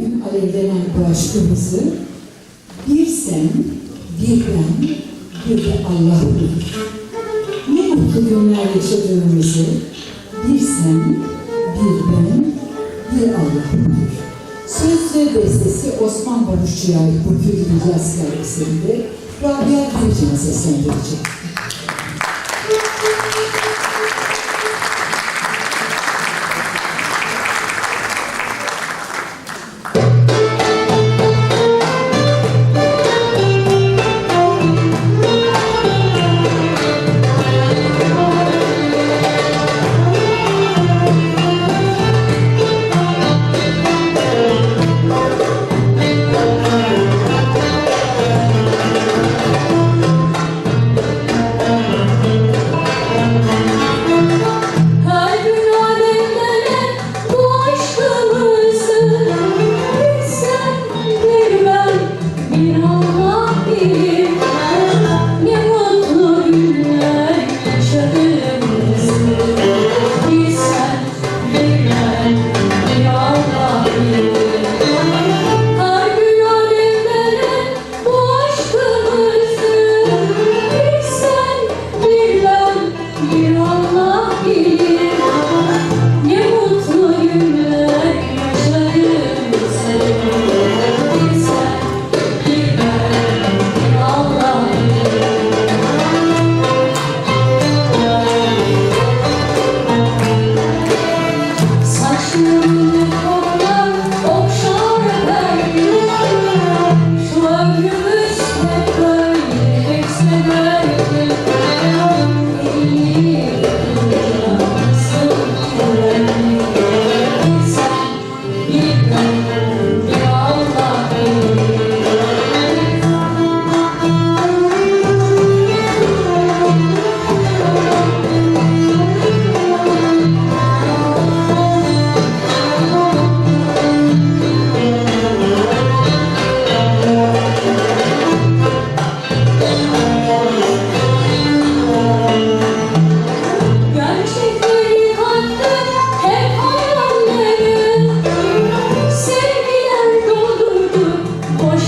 gün alevlenen bu aşkımızı bir sen, bir ben, bir de Allah. Ne mutlu günler yaşadığımızı bir sen, bir ben, bir Allah. Söz ve bestesi Osman Barışçı'ya ait bu türlü yaz sergisinde Rabia Bircan'a seslendirecek.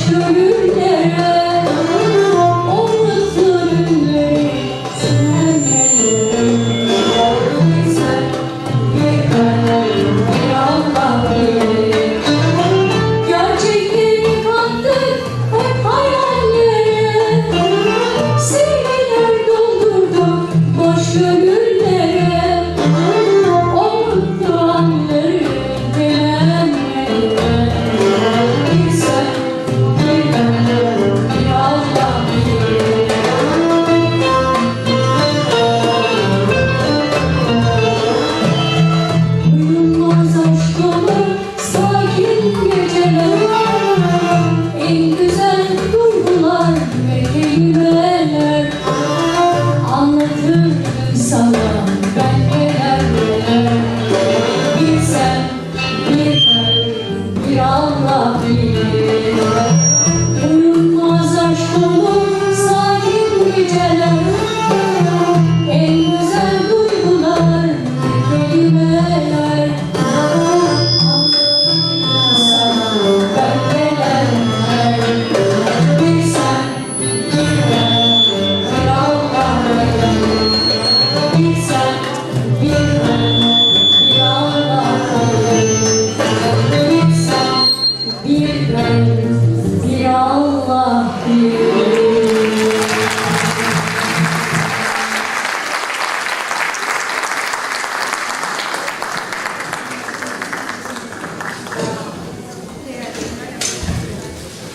属于别人 Bir Allah bir Ziya